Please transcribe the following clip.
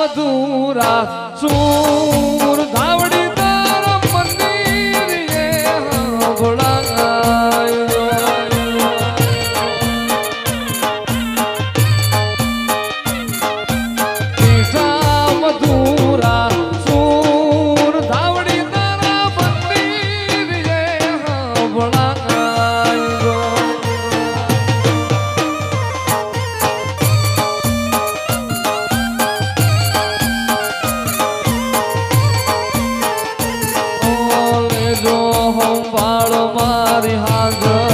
મધુરા સૂર હાજો હો પાડો મારી હાજો